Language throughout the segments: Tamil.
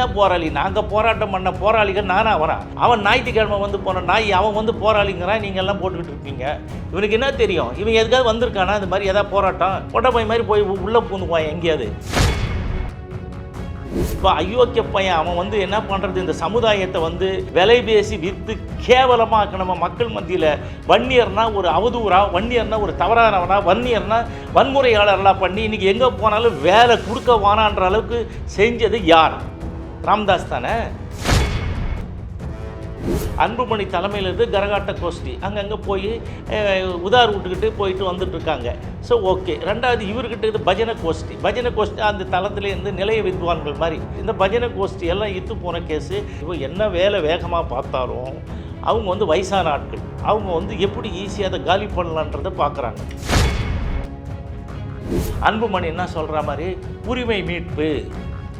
என்ன போராளி? நாங்கள் போராட்டம் பண்ண போராளிகள் நானாக வரான். அவன் ஞாயிற்றுக்கிழமை வந்து போன நாய் அவன் வந்து போராளிங்கிறான் நீங்கள் எல்லாம் போட்டுக்கிட்டு இருக்கீங்க. இவனுக்கு என்ன தெரியும்? இவன் எதுக்காவது வந்திருக்கானா? இந்த மாதிரி ஏதாவது போராட்டம்? கொட்டை போய் மாதிரி போய் உள்ளே பூந்துக்குவான் எங்கேயாவது. இப்போ அயோக்கிய பையன் அவன் வந்து என்ன பண்ணுறது இந்த சமுதாயத்தை வந்து விலை பேசி விற்று கேவலமாக நம்ம மக்கள் மத்தியில் வன்னியர்னா ஒரு அவதூறா வன்னியர்னா ஒரு தவறானவனா வன்னியர்னா வன்முறையாளர்களாக பண்ணி இன்னைக்கு எங்கே போனாலும் வேலை கொடுக்க வானான்ற அளவுக்கு செஞ்சது யார்? ராம்தாஸ் தானே? அன்புமணி தலைமையிலேருந்து கரகாட்ட கோஷ்டி. அங்கங்கே போய் உதார் விட்டுக்கிட்டு போயிட்டு வந்துட்டுருக்காங்க. So okay. ரெண்டாவது இவர்கிட்ட இது பஜனை கோஷ்டி. பஜனை கோஷ்டி அந்த தளத்துலேருந்து நிலைய வித்வான்கள் மாதிரி. இந்த பஜனை கோஷ்டி எல்லாம் இத்து போன கேஸு இப்போ என்ன வேலை வேகமாக பார்த்தாலும் அவங்க வந்து வயசான ஆட்கள். அவங்க வந்து எப்படி ஈஸியாக அதை காலி பண்ணலான்றதை பார்க்குறாங்க அன்புமணி என்ன சொல்கிற மாதிரி உரிமை மீட்பு.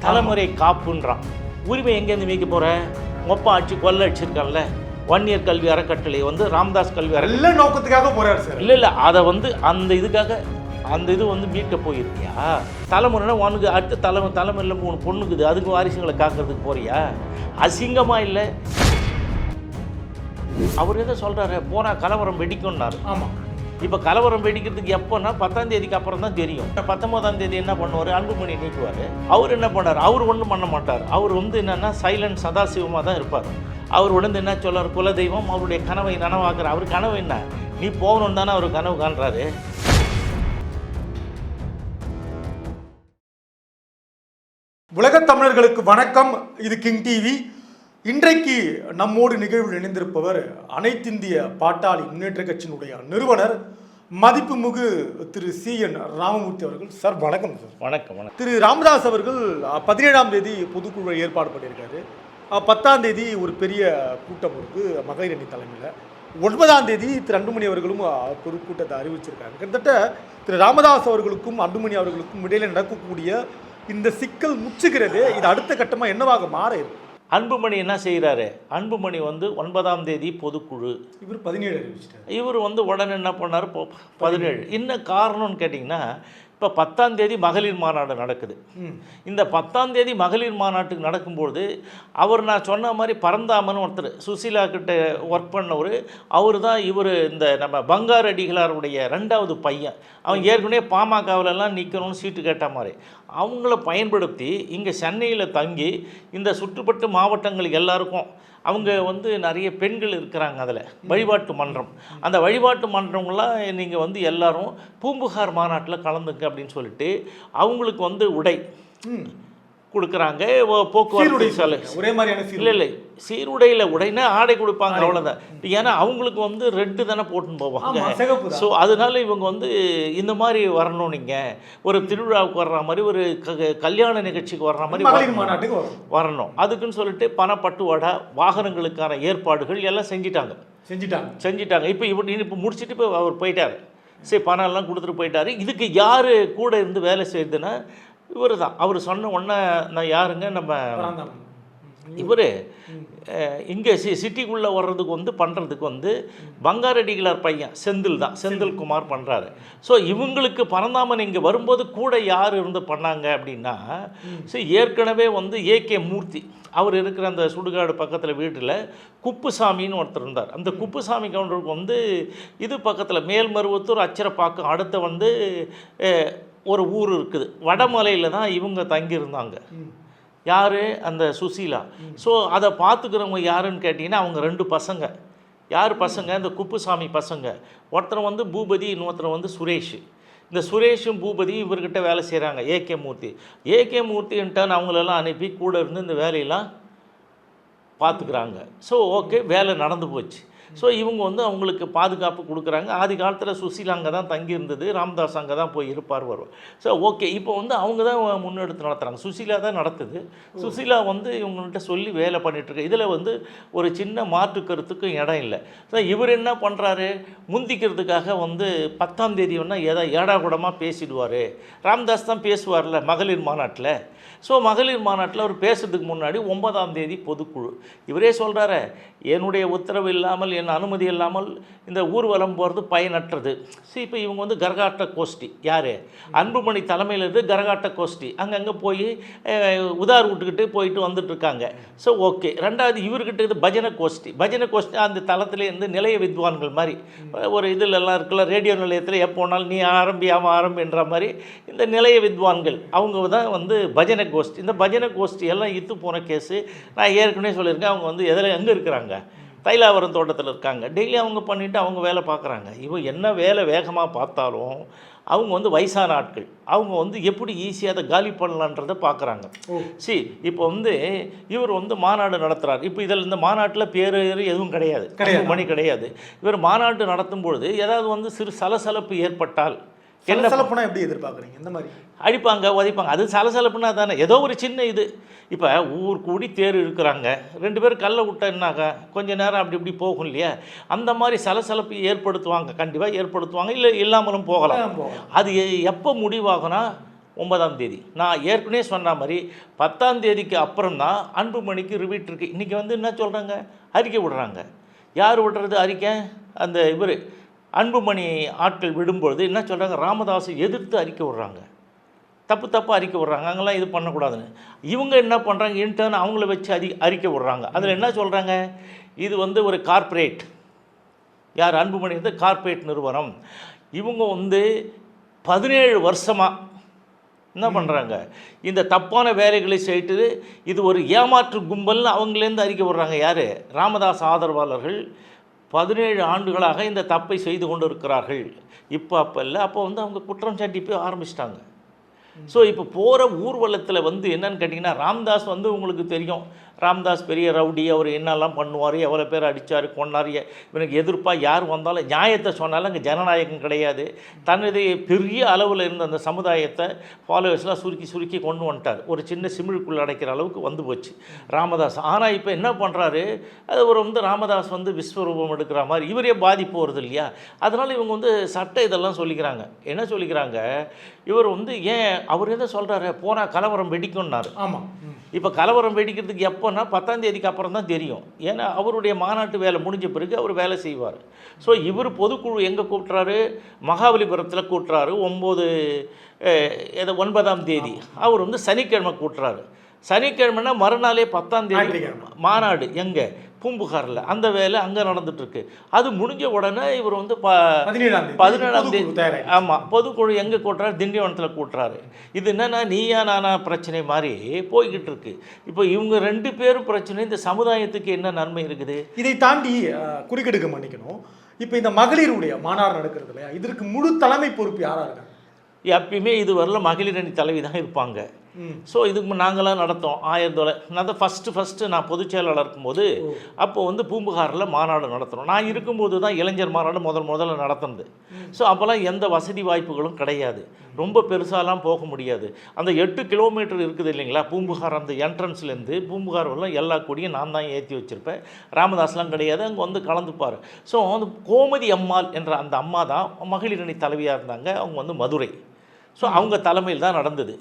தலைமுறை காப்புன்றான். உரிமை எங்கேருந்து மீட்க போகிற மொப்பா ஆட்சி கொள்ள அடிச்சிருக்கல ஒன் இயர் கல்வி அறக்கட்டளை வந்து ராம்தாஸ் கல்வி அற நல்ல நோக்கத்துக்காக போறாரு சார். இல்லை இல்லை அதை வந்து அந்த இதுக்காக அந்த இது வந்து மீட்க போயிருக்கியா? தலைமுறைனா உனக்கு அடுத்த தலைமை தலைமுறையில் மூணு பொண்ணுக்குது அதுக்கு வாரிசுங்களை காக்கிறதுக்கு போறியா? அசிங்கமாக இல்லை? அவர் எதை சொல்கிறாரு போனால் கலவரம் வெடிக்கும்னாரு. ஆமா. இப்போ கலவரம் வெடிக்கிறதுக்கு எப்போன்னா பத்தாம் தேதிக்கு அப்புறம் தான் தெரியும். பத்தொன்பதாம் தேதி என்ன பண்ணுவார்? அன்புமணி நீக்குவார் அவர் என்ன பண்ணார்? அவர் ஒன்றும் பண்ண மாட்டார். அவர் வந்து என்னென்னா சைலண்ட் சதாசிவமாக தான் இருப்பார். அவர் உடந்து என்ன சொல்லார் குலதெய்வம் அவருடைய கனவை நனவாக்குற அவர் கனவு என்ன? நீ போகணும் தானே அவர் கனவு காண்றாரு. உலகத் தமிழர்களுக்கு வணக்கம். இது கிங் டிவி. இன்றைக்கு நம்மோடு நிகழ்வில் இணைந்திருப்பவர் அனைத்திந்திய பாட்டாளி முன்னேற்ற கட்சியினுடைய நிறுவனர் மதிப்புமிகு திரு சி. என். ராமமூர்த்தி அவர்கள். சார் வணக்கம் சார். வணக்கம் வணக்கம். திரு ராமதாஸ் அவர்கள் பதினேழாம் தேதி பொதுக்குழு ஏற்பாடு பண்ணியிருக்காரு. பத்தாம் தேதி ஒரு பெரிய கூட்டம் இருக்கு மகளிர் அணி தலைமையில். ஒன்பதாம் தேதி திரு அன்புமணி அவர்களும் அஹ், பொதுக்கூட்டத்தை அறிவிச்சிருக்காங்க. கிட்டத்தட்ட திரு ராமதாஸ் அவர்களுக்கும் அன்புமணி அவர்களுக்கும் இடையில நடக்கக்கூடிய இந்த சிக்கல் முச்சுகிறது. இது அடுத்த கட்டமாக என்னவாக மாற இருக்கு? அன்புமணி என்ன செய்கிறாரு அன்புமணி வந்து ஒன்பதாம் தேதி பொதுக்குழு. இவர் பதினேழு இவர் வந்து உடனே என்ன பண்ணார்? பதினேழு. என்ன காரணம்னு கேட்டிங்கன்னா இப்போ பத்தாம் தேதி மகளிர் மாநாடு நடக்குது. இந்த பத்தாம் தேதி மகளிர் மாநாட்டுக்கு நடக்கும்பொழுது அவர் நான் சொன்ன மாதிரி பரந்தாமன் ஒருத்தர் சுசீலா கிட்ட ஒர்க் பண்ணவர் அவர் தான் இவர் இந்த நம்ம பங்கார் அடிகளாருடைய ரெண்டாவது பையன். அவன் ஏற்கனவே பாமகவிலலாம் நிற்கணும்னு சீட்டு கேட்ட மாதிரி. அவங்கள பயன்படுத்தி இங்கே சென்னையில் தங்கி இந்த சுற்றுப்பட்டு மாவட்டங்கள் எல்லாருக்கும் அவங்க வந்து நிறைய பெண்கள் இருக்கிறாங்க அதில். வழிபாட்டு மன்றம். அந்த வழிபாட்டு மன்றம்லாம் நீங்கள் வந்து எல்லாரும் பூம்புகார் மாநாட்டில் கலந்துங்க அப்படின்னு சொல்லிட்டு அவங்களுக்கு வந்து உடை. கொடுக்குறாங்க போக்குவரத்து சொல்லுங்க. ஒரே மாதிரியான இல்லை இல்லை. சீருடையில் உடைனா ஆடை கொடுப்பாங்க அவ்வளோதான் ஏன்னா அவங்களுக்கு வந்து ரெட்டு தானே போட்டுன்னு போவாங்க. ஸோ அதனால இவங்க வந்து இந்த மாதிரி வரணும் நீங்கள் ஒரு திருவிழாவுக்கு வர்ற மாதிரி ஒரு க- கல்யாண நிகழ்ச்சிக்கு வர்ற மாதிரி. மாநாட்டுக்கு வரணும். அதுக்குன்னு சொல்லிட்டு பணப்பட்டுவாடா வாகனங்களுக்கான ஏற்பாடுகள் எல்லாம் செஞ்சிட்டாங்க. செஞ்சுட்டாங்க. செஞ்சிட்டாங்க. இப்போ இவர் இப்போ முடிச்சுட்டு இப்போ அவர் போயிட்டார். சரி பணம் எல்லாம் கொடுத்துட்டு போயிட்டாரு. இதுக்கு யார் கூட இருந்து வேலை செய்யுதுன்னா இவர் தான் அவர் சொன்ன உடனே நான் யாருங்க? நம்ம. இவர் இங்கே சி சிட்டிக்குள்ளே வர்றதுக்கு வந்து பண்ணுறதுக்கு வந்து பங்காரடிகளார் பையன் செந்தில் தான். செந்தில் குமார் பண்ணுறாரு ஸோ இவங்களுக்கு பரந்தாமன் இங்கே வரும்போது கூட யார் இருந்து பண்ணாங்க அப்படின்னா ஸோ ஏற்கனவே வந்து ஏகே மூர்த்தி. அவர் இருக்கிற அந்த சுடுகாடு பக்கத்தில் வீட்டில் குப்புசாமின்னு ஒருத்தர் இருந்தார். அந்த குப்புசாமி கவுண்டருக்கு வந்து இது பக்கத்தில் மேல்மருவத்தூர் அச்சரப்பாக்கம் அடுத்த வந்து ஒரு ஊர் இருக்குது. வடமலையில் தான் இவங்க தங்கியிருந்தாங்க. யார்? அந்த சுசீலா. ஸோ அதை பார்த்துக்கிறவங்க யாருன்னு கேட்டிங்கன்னா அவங்க ரெண்டு பசங்க. யார் பசங்க? இந்த குப்புசாமி பசங்க. ஒருத்தர் வந்து பூபதி இன்னொருத்தர் வந்து சுரேஷ். இந்த சுரேஷும் பூபதியும் இவர்கிட்ட வேலை செய்கிறாங்க ஏகே மூர்த்தி. ஏகே மூர்த்தின்ட்டான் அவங்களெல்லாம் அனுப்பி கூட இருந்து இந்த வேலையெல்லாம் பார்த்துக்கிறாங்க ஸோ ஓகே வேலை நடந்து போச்சு. ஸோ இவங்க வந்து அவங்களுக்கு பாதுகாப்பு கொடுக்குறாங்க. ஆதி காலத்தில் சுசீலா அங்கே தான் தங்கியிருந்தது. ராம்தாஸ் அங்கே தான் போய் இருப்பார் வருவார் ஸோ ஓகே இப்போ வந்து அவங்க தான் முன்னெடுத்து நடத்துகிறாங்க சுசீலா தான் நடத்துது. சுசீலா வந்து இவங்கள்ட்ட சொல்லி வேலை பண்ணிகிட்ருக்கு இதில் வந்து ஒரு சின்ன மாற்று கருத்துக்கும் இடம் இல்லை. ஸோ இவர் என்ன பண்ணுறாரு முந்திக்கிறதுக்காக வந்து பத்தாம் தேதி ஒன்றா ஏதா ஏடா கூடமாக பேசிடுவார். ராம்தாஸ் தான் பேசுவார்ல மகளிர் மாநாட்டில். ஸோ மகளிர் மாநாட்டில் அவர் பேசுறதுக்கு முன்னாடி ஒன்பதாம் தேதி பொதுக்குழு. இவரே சொல்கிறாரு என்னுடைய உத்தரவு இல்லாமல் என் அனுமதி இல்லாமல் இந்த ஊர்வலம் போகிறது பயனற்றது. சரி இப்போ இவங்க வந்து கரகாட்ட கோஷ்டி. யார்? அன்புமணி தலைமையில் இருந்து கரகாட்ட கோஷ்டி. அங்கங்கே போய் உதார் விட்டுக்கிட்டு போயிட்டு வந்துட்டுருக்காங்க. So okay. ரெண்டாவது இவர்கிட்ட இது பஜனை கோஷ்டி. பஜனை கோஷ்டி அந்த தளத்துலேருந்து நிலைய வித்வான்கள் மாதிரி ஒரு இதில் எல்லாம் இருக்குல்ல ரேடியோ நிலையத்தில் எப்போனாலும் நீ ஆரம்பி அவன் ஆரம்பின்ற மாதிரி இந்த நிலைய வித்வான்கள் அவங்க தான் வந்து பஜனை கோஷ்டி. இந்த பஜனை கோஷ்டி எல்லாம் இத்து போன கேஸு. நான் ஏற்கனவே சொல்லியிருக்கேன் அவங்க வந்து எதில் எங்கே இருக்கிறாங்க? தைலாவரம் தோட்டத்தில் இருக்காங்க. டெய்லி அவங்க பண்ணிவிட்டு அவங்க வேலை பார்க்குறாங்க இவன் என்ன வேலை வேகமாக பார்த்தாலும் அவங்க வந்து வயசான ஆட்கள். அவங்க வந்து எப்படி ஈஸியாக அதை காலி பண்ணலான்றதை பார்க்குறாங்க. சி இப்போ வந்து இவர் வந்து மாநாடு நடத்துகிறார் இப்போ இதில் இந்த மாநாட்டில் பேர் எதுவும் கிடையாது. கிடையாது. மணி கிடையாது. இவர் மாநாடு நடத்தும் பொழுது ஏதாவது வந்து சிறு சலசலப்பு ஏற்பட்டால் சலசலப்புனா எப்படி எதிர்பார்க்குறீங்க? இந்த மாதிரி. அடிப்பாங்க உதைப்பாங்க. அது சலசலப்புனா தானே. ஏதோ ஒரு சின்ன இது. இப்போ ஊர் கூடி தேர் இழுக்கிறாங்க. ரெண்டு பேரும் கல்லை விட்டேன்னாக்கா கொஞ்ச நேரம் அப்படி இப்படி போகும் இல்லையா? அந்த மாதிரி சலசலப்பு ஏற்படுத்துவாங்க. கண்டிப்பாக ஏற்படுத்துவாங்க. இல்லை இல்லாமலும் போகலாம். அது எப்போ முடிவாகும்னா ஒன்பதாம் தேதி. நான் ஏற்கனவே சொன்ன மாதிரி பத்தாம் தேதிக்கு அப்புறம் தான் அன்புமணிக்கு ரிவீட் இருக்குது இன்றைக்கி வந்து என்ன சொல்கிறாங்க அறிக்கை விடுறாங்க. யார் விடுறது அறிக்கை? அந்த இவர். அன்புமணி ஆட்கள் விடும்பொழுது என்ன சொல்கிறாங்க ராமதாஸை எதிர்த்து அறிக்கை விடுறாங்க. தப்பு தப்பாக அறிக்கை விடுறாங்க. அங்கெல்லாம் இது பண்ணக்கூடாதுன்னு. இவங்க என்ன பண்ணுறாங்க இன்டர்ன் அவங்கள வச்சு அறி அறிக்கை விடுறாங்க. அதில் என்ன சொல்கிறாங்க இது வந்து ஒரு கார்ப்பரேட் யார்? அன்புமணி வந்து கார்ப்பரேட் நிறுவனம். இவங்க வந்து பதினேழு வருஷமாக என்ன பண்ணுறாங்க இந்த தப்பான வேலைகளை செய்துட்டு இது ஒரு ஏமாற்று கும்பல்னு அவங்களேருந்து அறிக்கை விடுறாங்க. யார்? ராமதாஸ் ஆதரவாளர்கள் பதினேழு ஆண்டுகளாக இந்த தப்பை செய்து கொண்டு இருக்கிறார்கள் இப்போ அப்போ இல்லை. அப்போ வந்து அவங்க குற்றம் சாட்டி போய் ஆரம்பிச்சிட்டாங்க. ஸோ இப்போ போகிற ஊர்வலத்தில் வந்து என்னன்னு கேட்டிங்கன்னா ராம்தாஸ் வந்து உங்களுக்கு தெரியும். ராம்தாஸ் பெரிய ரவுடி அவர் என்னெல்லாம் பண்ணுவார் எவ்வளோ பேர் அடித்தார் கொண்டார் இவனுக்கு எதிர்ப்பாக யார் வந்தாலும் நியாயத்தை சொன்னாலும் அங்கே ஜனநாயகம் கிடையாது. தனது பெரிய அளவில் இருந்த அந்த சமுதாயத்தை ஃபாலோவர்ஸ்லாம் சுருக்கி சுருக்கி கொண்டு வந்துட்டார். ஒரு சின்ன சிமிழுக்குள்ள அடைக்கிற அளவுக்கு வந்து போச்சு ராமதாஸ். ஆனால் இப்போ என்ன பண்ணுறாரு அது ஒரு வந்து ராமதாஸ் வந்து விஸ்வரூபம் எடுக்கிற மாதிரி இவரே பாதிப்பு வருது இல்லையா? அதனால் இவங்க வந்து சட்ட இதெல்லாம் சொல்லிக்கிறாங்க. என்ன சொல்லிக்கிறாங்க? இவர் வந்து ஏன் அவர் எதை சொல்கிறாரு போனால் கலவரம் வெடிக்கும்னாரு. ஆமாம் இப்போ கலவரம் வெடிக்கிறதுக்கு எப்போன்னா பத்தாம் தேதிக்கு அப்புறம் தான் தெரியும். ஏன்னா அவருடைய மாநாட்டு வேலை முடிஞ்ச பிறகு அவர் வேலை செய்வார். ஸோ இவர் பொதுக்குழு எங்கே கூட்டுறாரு? மகாபலிபுரத்தில் கூட்டுறாரு. ஒம்பது ஏதோ ஒன்பதாம் தேதி. அவர் வந்து சனிக்கிழமை கூட்டுறாரு. சனிக்கிழமைனா மறுநாளே பத்தாம் தேதி. மாநாடு. எங்கே? பூம்புகாரில். அந்த வேலை அங்கே நடந்துட்டுருக்கு. அது முடிஞ்ச உடனே இவர் வந்து ப பதினேழாம் தேதி ஆமாம் பொதுக்குழு எங்கே கூட்டுறாரு? திண்டிவனத்தில் கூட்டுறாரு. இது என்னன்னா நீயா நானா பிரச்சனை மாதிரி போய்கிட்டு இருக்கு இப்போ இவங்க ரெண்டு பேரும் பிரச்சனை இந்த சமுதாயத்துக்கு என்ன நன்மை இருக்குது? இதை தாண்டி குறுக்கெடுக்க மன்னிக்கணும். இப்போ இந்த மகளிருடைய மாநாடு நடக்கிறது இல்லையா? இதற்கு முழு தலைமை பொறுப்பு யாரா இருக்காங்க எப்பயுமே இது வரல மகளிர் அணி தலைவி தான் இருப்பாங்க. ஸோ இதுக்கு நாங்களாம் நடத்தோம் ஆயிரத்தி தொள்ளாயிரத்தி நான் தான் ஃபஸ்ட்டு ஃபஸ்ட்டு நான் பொதுச் செயலாளர் இருக்கும்போது அப்போ வந்து பூம்புகாரில் மாநாடு நடத்தணும். நான் இருக்கும்போது தான் இளைஞர் மாநாடு முதல் முதல்ல நடத்துனது. ஸோ அப்போல்லாம் எந்த வசதி வாய்ப்புகளும் கிடையாது. ரொம்ப பெருசாலாம் போக முடியாது. அந்த எட்டு கிலோமீட்டர் இருக்குது இல்லைங்களா பூம்புகார் அந்த என்ட்ரன்ஸ்லேருந்து பூம்புகார் வரலாம் எல்லா கொடியும் நான் தான் ஏற்றி வச்சுருப்பேன். ராமதாஸ்லாம் கிடையாது அங்கே வந்து கலந்துப்பார். ஸோ அந்த கோமதி அம்மாள் என்ற அந்த அம்மா தான் மகளிர் அணி தலைவியாக இருந்தாங்க அவங்க வந்து மதுரை. ஸோ அவங்க தலைமையில் தான் நடந்தது.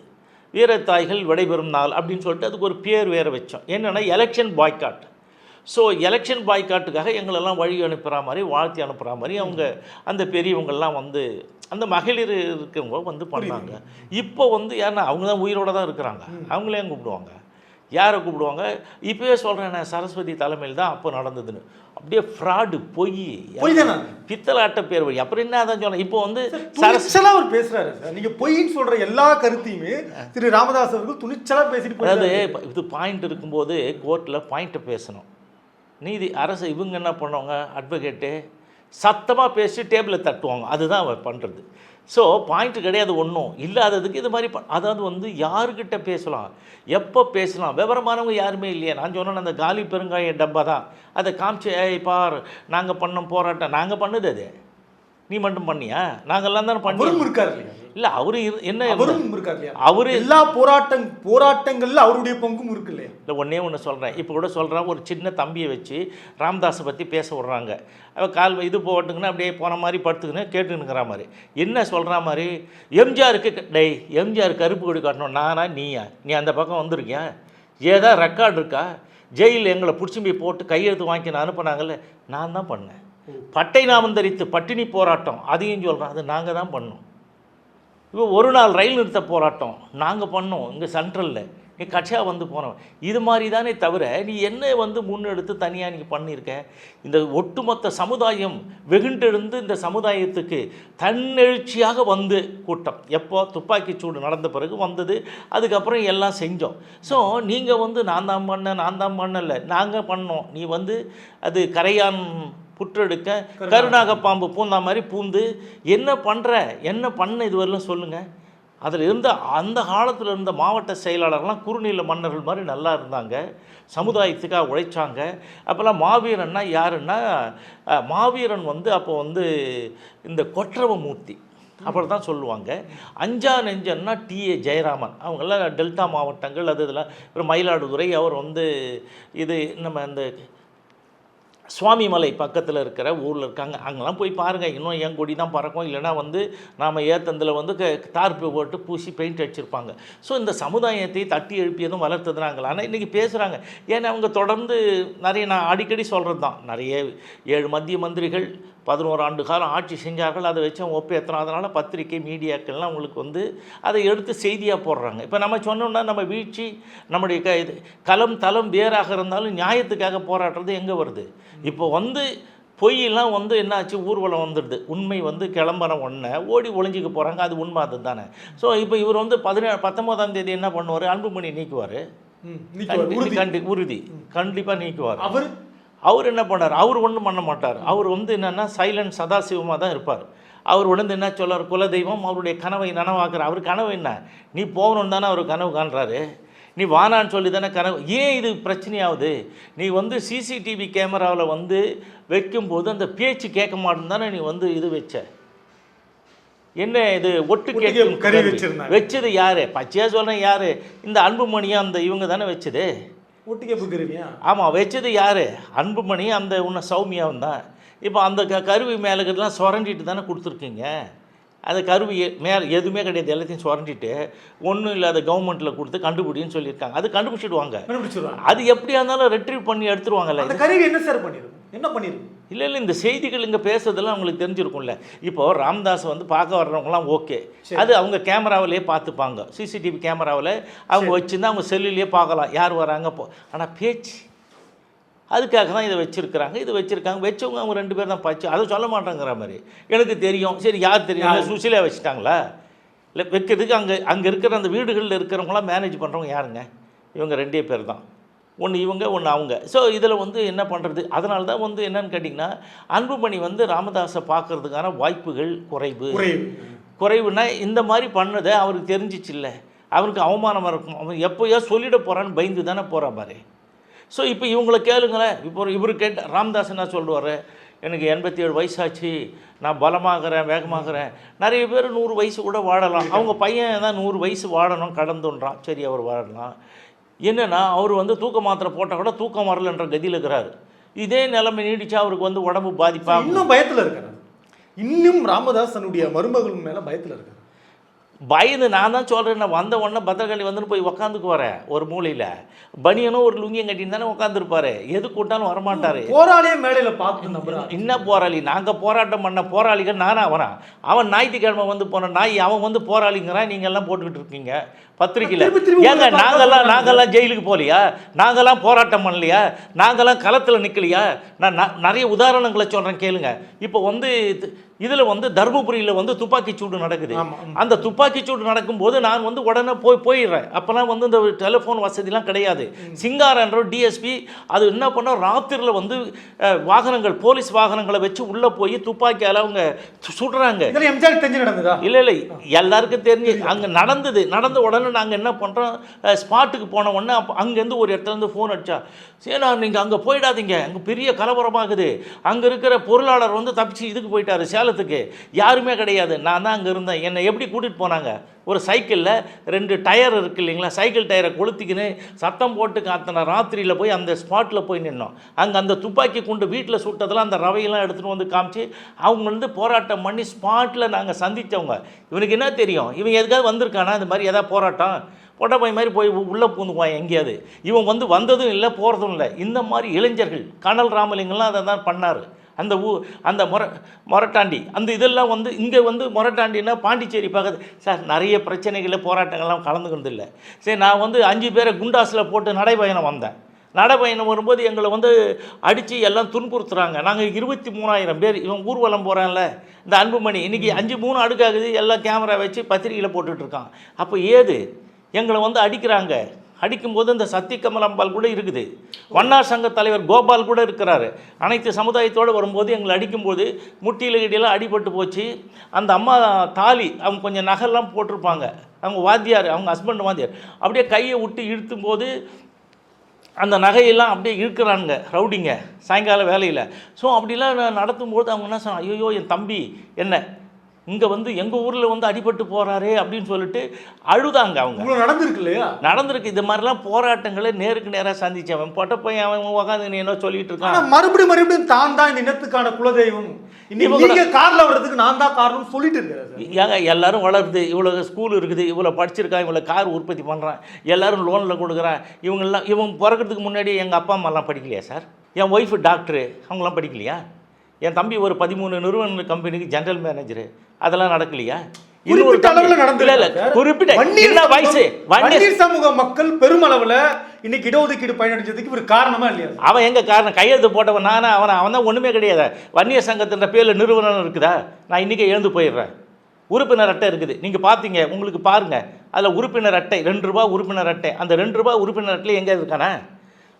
வீரத்தாய்கள் விடைபெறும் நாள் அப்படின்னு சொல்லிட்டு அதுக்கு ஒரு பேர் வேறு வச்சோம். என்னென்னா எலெக்ஷன் பாய்காட் ஸோ எலெக்ஷன் பாய்காட்டுக்காக எங்களெல்லாம் வழி அனுப்புகிற மாதிரி வாழ்த்தி அனுப்புகிற மாதிரி அவங்க அந்த பெரியவங்கள்லாம் வந்து அந்த மகளிர் இருக்கவங்க வந்து பண்ணாங்க. இப்போ வந்து ஏன்னா அவங்க தான் உயிரோட தான் இருக்கிறாங்க. அவங்களே கூப்பிடுவாங்க யாரை கூப்பிடுவாங்க? இப்போவே சொல்கிறேன் நான் சரஸ்வதி தலைமையில் தான் அப்போ நடந்ததுன்னு. அப்படியே ஃப்ராடு பொய் தானே? பித்தலாட்ட பேர் வழி அப்புறம் என்ன அதான் சொன்னேன்? இப்போ வந்து சரஸ் துணிச்சலா அவர் பேசுறாரு சார். நீங்க பொய்ன்னு சொல்ற எல்லா கருத்தையுமே திரு ராமதாஸ் அவர்கள் துணிச்சலா பேசிட்டு அதாவது இது பாயிண்ட் இருக்கும்போது கோர்ட்டில் பாயிண்ட்டை பேசணும். நீதி அரசு இவங்க என்ன பண்ணுவாங்க? அட்வொகேட்டு சத்தமாக பேசி டேபிளை தட்டுவாங்க. அதுதான் அவர் பண்ணுறது ஸோ பாயிண்ட் கிடையாது ஒன்றும் இல்லாததுக்கு இது மாதிரி ப- அதாவது வந்து யாருக்கிட்ட பேசலாம்? எப்போ பேசலாம்? விவரமானவங்க யாருமே இல்லையா. நான் சொன்னேன் அந்த காலி பெருங்காய டப்பா தான். அதை காமிச்சு ஏய் பார் நாங்கள் பண்ணோம் போராட்டம். நாங்கள் பண்ணது அது. நீ மட்டும் பண்ணியா? நாங்கள்லாம் தானே பண்ணி இருக்காரு இல்லை அவரு என்ன அவரும் இருக்காரு இல்லையா? அவரு எல்லா போராட்டம் போராட்டங்கள்ல அவருடைய பங்கும் இருக்கு இல்லையா? இல்லை ஒன்றே ஒன்று சொல்கிறேன் இப்போ கூட சொல்கிறேன் ஒரு சின்ன தம்பியை வச்சு ராமதாஸை பற்றி பேச விட்றாங்க. அவன் கால் இது போட்டுங்கன்னா அப்படியே போன மாதிரி படுத்துக்கின்னு கேட்டுனுங்கிற மாதிரி. என்ன சொல்கிற மாதிரி? எம்ஜிஆருக்கு டேய் எம்ஜிஆர் கருப்பு கொடி காட்டணும். நானா நீயா? நீ அந்த பக்கம் வந்திருக்கியா? ஏதா ரெக்கார்டு இருக்கா? ஜெயிலில் எங்களை பிடிச்சி போய் போட்டு கையெழுத்து வாங்கி நான் அனுப்புனாங்கல்ல நான் தான் பண்ணேன். பட்டை நாமம் தரித்து பட்டினி போராட்டம் அதையும் சொல்கிறோம் அது நாங்கள் தான் பண்ணோம். இப்போ ஒரு நாள் ரயில் நிறுத்த போராட்டம் நாங்கள் பண்ணோம் இங்கே சென்ட்ரலில் நீ கட்சியாக வந்து போனோம். இது மாதிரி தானே தவிர நீ என்ன வந்து முன்னெடுத்து தனியாக நீ பண்ணியிருக்க? இந்த ஒட்டுமொத்த சமுதாயம் வெகுண்டெழுந்து இந்த சமுதாயத்துக்கு தன்னெழுச்சியாக வந்து கூட்டம். எப்போ? துப்பாக்கி சூடு நடந்த பிறகு வந்தது அதுக்கப்புறம் எல்லாம் செஞ்சோம். ஸோ நீங்கள் வந்து நான் தான் பண்ணேன் நான் தான் பண்ணலை நாங்கள் பண்ணோம். நீ வந்து அது கரையான் புற்றெடுக்க கருணாக பாம்பு பூந்தா மாதிரி பூந்து என்ன பண்ணுற என்ன பண்ண இதுவரையிலும் சொல்லுங்கள் அதில் இருந்த அந்த காலத்தில் இருந்த மாவட்ட செயலாளர்லாம் குறுநில மன்னர்கள் மாதிரி நல்லா இருந்தாங்க. சமுதாயத்துக்காக உழைச்சாங்க. அப்போல்லாம் மாவீரன்னா யாருன்னா மாவீரன் வந்து அப்போ வந்து இந்த கொற்றவ மூர்த்தி அப்படி தான் சொல்லுவாங்க. அஞ்சா நெஞ்சன்னா டிஏ ஜெயராமன். அவங்கெல்லாம் டெல்டா மாவட்டங்கள் அது இதெல்லாம் மயிலாடுதுறை அவர் வந்து இது நம்ம இந்த சுவாமிமலை பக்கத்தில் இருக்கிற ஊரில் இருக்காங்க. அங்கெல்லாம் போய் பாருங்கள் இன்னும் என் கொடி தான் பறக்கும். இல்லைன்னா வந்து நாம் ஏத்தந்தில் வந்து க தார்ப்பு போட்டு பூசி பெயிண்ட் அடிச்சிருப்பாங்க. ஸோ இந்த சமுதாயத்தை தட்டி எழுப்பியதும் வளர்த்துதுனாங்களா ஆனால் இன்றைக்கி பேசுகிறாங்க ஏன்னா அவங்க தொடர்ந்து நிறைய நான் அடிக்கடி சொல்கிறது தான் நிறைய ஏழு மத்திய மந்திரிகள் பதினோரு ஆண்டு காலம் ஆட்சி செஞ்சார்கள். அதை வச்சு அவங்க ஒப்பேற்றணும் அதனால் பத்திரிக்கை மீடியாக்கள்லாம் அவங்களுக்கு வந்து அதை எடுத்து செய்தியாக போடுறாங்க. இப்போ நம்ம சொன்னோம்னா நம்ம வீழ்ச்சி நம்முடைய க இது களம் தளம் வேறாக இருந்தாலும் நியாயத்துக்காக போராடுறது எங்கே வருது? இப்போ வந்து பொய்யெல்லாம் வந்து என்னாச்சு? ஊர்வலம் வந்துடுது. உண்மை வந்து கிளம்புற உடனே ஓடி ஒளிஞ்சிக்க போகிறாங்க அது உண்மை அது தானே. ஸோ இப்போ இவர் வந்து பதினேழு பத்தொம்போதாம் தேதி என்ன பண்ணுவார்? அன்புமணி நீக்குவார். கண்டி உறுதி. கண்டிப்பாக நீக்குவார். அவர் அவர் என்ன பண்ணார்? அவர் ஒன்றும் பண்ண மாட்டார். அவர் வந்து என்னென்னா சைலண்ட் சதாசிவமாக தான் இருப்பார். அவர் உடனே என்ன சொல்லார் குலதெய்வம் அவருடைய கனவை நனவாக்குற அவர் கனவு என்ன? நீ போகணுன்னு தானே அவர் கனவு காண்றாரு. நீ வானான்னு சொல்லி தானே கனவு ஏன் இது பிரச்சனையாகுது நீ வந்து சிசிடிவி கேமராவில் வந்து வைக்கும்போது அந்த பேச்சு கேட்க மாட்டேன்னு தானே நீ வந்து இது வச்ச. என்ன இது ஒட்டு கேட்கும். வச்சது யாரு? பச்சையா சொல்றேன் யாரு? இந்த அன்புமணியா அந்த இவங்க தானே வச்சது. ஒட்டிக்கேப்பு கருவியா ஆமாம் வச்சது யார்? அன்புமணி அந்த உன்னை சௌமியாவும் தான். இப்போ அந்த க கருவி மேலே இருக்கிறதெல்லாம் சுரண்டிட்டு தானே கொடுத்துருக்கீங்க? அந்த கருவி மேலே எதுவுமே கிடையாது. எல்லாத்தையும் சுரண்டிட்டு ஒன்றும் இல்லாத கவர்மெண்ட்டில் கொடுத்து கண்டுபிடின்னு சொல்லியிருக்காங்க. அது கண்டுபிடிச்சிடுவாங்க. அது எப்படியா இருந்தாலும் ரெட்ரீவ் பண்ணி எடுத்துருவாங்கல்ல கருவி என்ன சார் பண்ணிருக்கும்? என்ன பண்ணிருக்கும் இல்லை இல்லை இந்த செய்திகள் இங்கே பேசுறதெல்லாம் அவங்களுக்கு தெரிஞ்சிருக்கும்ல. இப்போ ராம்தாஸ் வந்து பார்க்க வர்றவங்களாம் ஓகே. அது அவங்க கேமராவிலே பார்த்துப்பாங்க. சிசிடிவி கேமராவில் அவங்க வச்சுருந்தா அவங்க செல்லுலேயே பார்க்கலாம். யார் வராங்க போ. ஆனால் பேச்சு. அதுக்காக தான் இதை வச்சுருக்கிறாங்க. இது வச்சுருக்காங்க. வச்சவங்க அவங்க ரெண்டு பேர் தான் பச்சு அதை சொல்ல மாட்டேங்கிற மாதிரி. எனக்கு தெரியும். சரி யார் தெரியும்? சுசிலா வச்சுட்டாங்களா? இல்லை வைக்கிறதுக்கு அங்கே அங்கே இருக்கிற அந்த வீடுகளில் இருக்கிறவங்களாம் மேனேஜ் பண்ணுறவங்க யாருங்க? இவங்க ரெண்டே பேர் தான். ஒன்று இவங்க ஒன்று அவங்க. ஸோ இதில் வந்து என்ன பண்ணுறது அதனால தான் வந்து என்னன்னு கேட்டிங்கன்னா அன்புமணி வந்து ராமதாஸை பார்க்கறதுக்கான வாய்ப்புகள் குறைவு. குறைவு. குறைவுனா இந்த மாதிரி பண்ணதை அவருக்கு தெரிஞ்சிச்சு இல்லை. அவருக்கு அவமானமாக இருக்கும். அவன் எப்போயோ சொல்லிட போகிறான்னு பயந்து தானே போகிறா பாரு. ஸோ இப்போ இவங்களை கேளுங்களேன். இப்போ இவர் கேட்ட ராம்தாஸ் என்ன சொல்லுவார்? எனக்கு எண்பத்தி ஏழு வயசாச்சு. நான் பலமாகிறேன் வேகமாகிறேன். நிறைய பேர் நூறு வயசு கூட வாழலாம். அவங்க பையன் தான் நூறு வயசு வாழணும் கடந்துன்றான். சரி அவர் வாழலாம். என்னென்னா அவர் வந்து தூக்க மாத்திரை போட்டால் கூட தூக்கம் வரலன்ற கதியில் இருக்கிறாரு. இதே நிலைமை நீடிச்சா அவருக்கு வந்து உடம்பு பாதிப்பாகும் இன்னும் பயத்துல இருக்காரு. இன்னும் ராமதாஸ் தன்னுடைய மருமகள் மேல பயத்துல இருக்காரு. பயந்து நான் தான் சொல்கிறேன் நான் வந்த உடனே பத்திரகாளி வந்துட்டு போய் உக்காந்துக்கு வரேன் ஒரு மூலையில். பனியனும் ஒரு லுங்கியும் கட்டின்னு தானே உட்காந்துருப்பாரு எது கூட்டாலும் வரமாட்டார். போராளியே மேடையில பார்த்து என்ன போராளி? நாங்கள் போராட்டம் பண்ண போராளிகள் நானா அவனா? அவன் ஞாயிற்றுக்கிழமை வந்து போன நாய் அவன் வந்து போராளிங்கிறான் நீங்கள் எல்லாம் போட்டுக்கிட்டு இருக்கீங்க. பத்திரிக்கையில். ஏங்க சொல்றாங்க. நாங்கெல்லாம் ஜெயிலுக்கு போகலையா? நாங்கெல்லாம் போராட்டம் பண்ணலையா? நாங்கெல்லாம் களத்தில் நிற்கலையா நான் நிறைய உதாரணங்களை சொல்கிறேன் கேளுங்க. இப்போ வந்து இதில் வந்து தருமபுரியில் வந்து துப்பாக்கிச் சூடு நடக்குது. அந்த துப்பாக்கிச் சூடு நடக்கும்போது நான் வந்து உடனே போய் போயிடுறேன். அப்போல்லாம் வந்து இந்த டெலிஃபோன் வசதிலாம் கிடையாது. சிங்காரன்ற டிஎஸ்பி அது என்ன பண்ண ராத்திரியில் வந்து வாகனங்கள் போலீஸ் வாகனங்களை வச்சு உள்ளே போய் துப்பாக்கியால் அவங்க சுடுறாங்க. இல்லை இல்லை. எல்லாருக்கும் தெரிஞ்சு. அங்கே நடந்தது. நடந்த உடனே நாங்கள் என்ன பண்ணுறோம் ஸ்பாட்டுக்கு போன உடனே அப்போ அங்கேருந்து ஒரு இடத்துல இருந்து ஃபோன் அடிச்சா சேனா நீங்கள் அங்கே போயிடாதீங்க. அங்கே பெரிய கலவரமாகுது. அங்கே இருக்கிற பொருளாளர் வந்து தப்பிச்சு இதுக்கு போயிட்டாரு சேலத்துக்கு. யாருமே கிடையாது. நான் தான் அங்கே இருந்தேன். என்னை எப்படி கூட்டிகிட்டு போனாங்க? ஒரு சைக்கிளில் ரெண்டு டயர் இருக்கு இல்லைங்களா? சைக்கிள் டயரை கொளுத்திக்கின்னு சத்தம் போட்டு காத்தின ராத்திரியில் போய் அந்த ஸ்பாட்டில் போய் நின்னோம். அங்கே அந்த துப்பாக்கி கொண்டு வீட்டில் சுட்டதெல்லாம் அந்த ரவையெல்லாம் எடுத்துகிட்டு வந்து காமிச்சு அவங்க வந்து போராட்டம் பண்ணி ஸ்பாட்டில் நாங்கள் சந்தித்தவங்க இவனுக்கு என்ன தெரியும்? இவன் எதுக்காவது வந்திருக்கானா? இந்த மாதிரி எதாவது போராட்டம்? பொட்டப்பை மாதிரி போய் உள்ளே பூந்துக்குவான் எங்கேயாவது. இவன் வந்து வந்ததும் இல்லை போகிறதும் இல்லை. இந்த மாதிரி இளைஞர்கள் கனல் ராமலிங்கம்லாம் அதை தான் பண்ணார். அந்த ஊ அந்த மொர மொரட்டாண்டி அந்த இதெல்லாம் வந்து இங்கே வந்து மொரட்டாண்டின்னா பாண்டிச்சேரி பக்கத்து சார் நிறைய பிரச்சனைகளில் போராட்டங்கள்லாம் கலந்துக்கிறது இல்லை. சரி நான் வந்து அஞ்சு பேரை குண்டாஸில் போட்டு நடைபயணம் வந்தேன். நடைபயணம் வரும்போது எங்களை வந்து அடித்து எல்லாம் துன்புறுத்துறாங்க. நாங்கள் இருபத்தி மூணாயிரம் பேர் இவன் ஊர்வலம் போகிறான்ல இந்த அன்புமணி இன்றைக்கி அஞ்சு மூணு அடுக்காகுது எல்லாம் கேமரா வச்சு பத்திரிகையில் போட்டுட்ருக்கான் அப்போ ஏது? எங்களை வந்து அடிக்கிறாங்க. அடிக்கும்போது இந்த சத்தியகமலம்பால் கூட இருக்குது. வண்ணார் சங்க தலைவர் கோபால் கூட இருக்கிறாரு. அனைத்து சமுதாயத்தோடு வரும்போது எங்களை அடிக்கும்போது முட்டியில் கிட்டியெல்லாம் அடிபட்டு போச்சு. அந்த அம்மா தாலி அவங்க கொஞ்சம் நகைலாம் போட்டிருப்பாங்க. அவங்க வாத்தியார் அவங்க ஹஸ்பண்ட் வாத்தியார். அப்படியே கையை விட்டு இழுத்தும் போது அந்த நகையெல்லாம் அப்படியே இழுக்கிறானுங்க ரவுடிங்க சாயங்கால வேலையில். ஸோ அப்படிலாம் நடத்தும்போது அவங்க என்ன சொன்னாங்க ஐயோ என் தம்பி என்ன இங்கே வந்து எங்கள் ஊரில் வந்து அடிபட்டு போகிறாரே அப்படின்னு சொல்லிட்டு அழுதாங்க அவங்க. நடந்திருக்கு இல்லையா? நடந்திருக்கு. இது மாதிரிலாம் போராட்டங்களை நேருக்கு நேராக சந்திச்சவன் பொட்ட பையன் அவன் உட்காந்து நீ என்ன சொல்லிட்டு இருக்கான். மறுபடியும் மறுபடியும் தான் தான் இந்த இனத்துக்கான குலதெய்வம். இவங்க- கார்ல வர்றதுக்கு நான் தான் காரணம் சொல்லிட்டு இருக்காரு சார். ஏங்க எல்லாரும் வளருது. இவ்வளோ ஸ்கூல் இருக்குது. இவ்வளோ படிச்சிருக்கான். இவ்வளோ கார் உற்பத்தி பண்ணுறான் எல்லாரும் லோனில் கொடுக்குறான். இவங்கெல்லாம் இவங்க பிறக்கிறதுக்கு முன்னாடி எங்கள் அப்பா அம்மாலாம் படிக்கலையா சார்? என் ஒய்ஃபு டாக்டரு அவங்களாம் படிக்கலையா? என் தம்பி ஒரு பதிமூணு நிறுவன கம்பெனிக்கு ஜெனரல் மேனேஜரு அதெல்லாம் நடக்கலையா? மக்கள் பெருமளவுல இன்னைக்கு இடஒதுக்கீடு பயனடைஞ்சதுக்கு இவர் காரணமா இல்லையா? அவன் எங்க காரணம்? கையெழுத்து போட்டவன் நானா? அவன் அவன் தான் கிடையாது. வன்னியர் சங்கத்தின்ற பேரில் நிறுவனம் இருக்குதா? நான் இன்றைக்கே எழுந்து போயிடுறேன். உறுப்பினர் அட்டை இருக்குது. நீங்கள் பார்த்தீங்க உங்களுக்கு பாருங்கள் அதில் உறுப்பினர் அட்டை ரெண்டு ரூபா உறுப்பினர் அட்டை. அந்த ரெண்டு ரூபா உறுப்பினர் அட்டையில் எங்கே இருக்கானே?